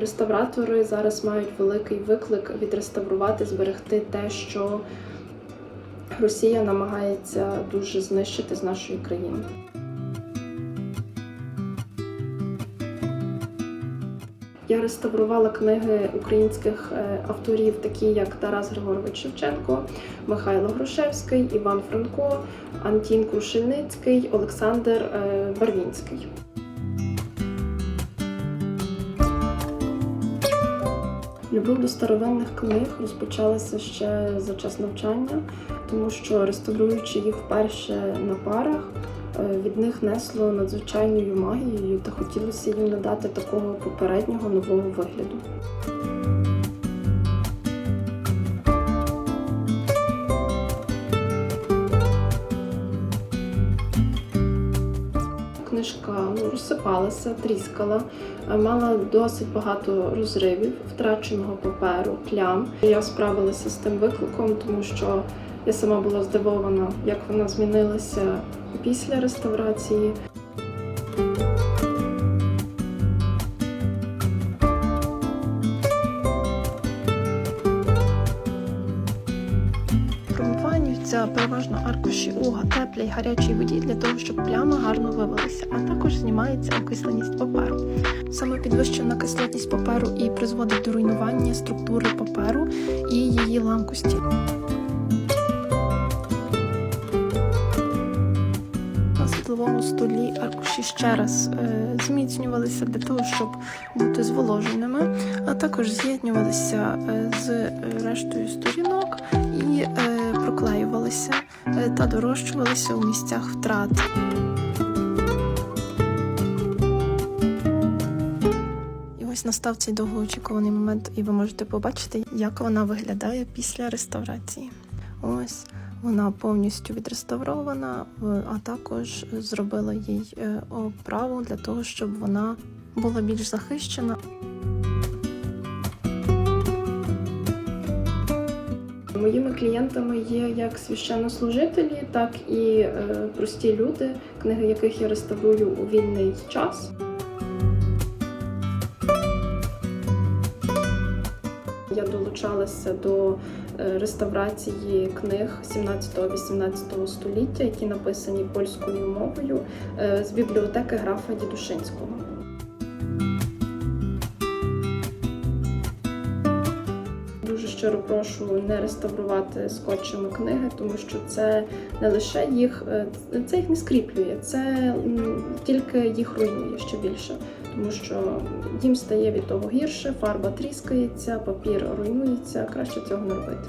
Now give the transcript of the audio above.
реставратори зараз мають великий виклик відреставрувати, зберегти те, що Росія намагається дуже знищити з нашої країни. Я реставрувала книги українських е, авторів, такі як Тарас Григорович Шевченко, Михайло Грушевський, Іван Франко, Антін Крушельницький, Олександр е, Барвінський. Любов до старовинних книг розпочалася ще за час навчання, тому що реставруючи їх вперше на парах, е, від них несло надзвичайною магією та хотілося їм надати такого попереднього нового вигляду. Книжка ну, розсипалася, тріскала, е, мала досить багато розривів, втраченого паперу, плям. Я справилася з тим викликом, тому що я сама була здивована, як вона змінилася після реставрації. Промиваються переважно аркуші у теплій гарячій воді для того, щоб пляма гарно вивелися, а також знімається окисленість паперу. Саме підвищена кислотність паперу і призводить до руйнування структури паперу і її ламкості. Світловому столі аркуші ще раз е, зміцнювалися для того, щоб бути зволоженими, а також з'єднувалися е, з рештою сторінок і е, проклеювалися е, та дорощувалися у місцях втрат. І ось настав цей довгоочікуваний момент, і ви можете побачити, як вона виглядає після реставрації. Ось вона повністю відреставрована, а також зробила їй е, оправу для того, щоб вона була більш захищена. Моїми клієнтами є як священнослужителі, так і е, прості люди, книги яких я реставрую у вільний час. Я долучалася до е, реставрації книг 17-18 століття, які написані польською мовою е, з бібліотеки графа Дідушинського. Щиро прошу не реставрувати скотчами книги, тому що це не лише їх, е, це їх не скріплює, це тільки їх руйнує ще більше, тому що їм стає від того гірше, фарба тріскається, папір руйнується. Краще цього не робити.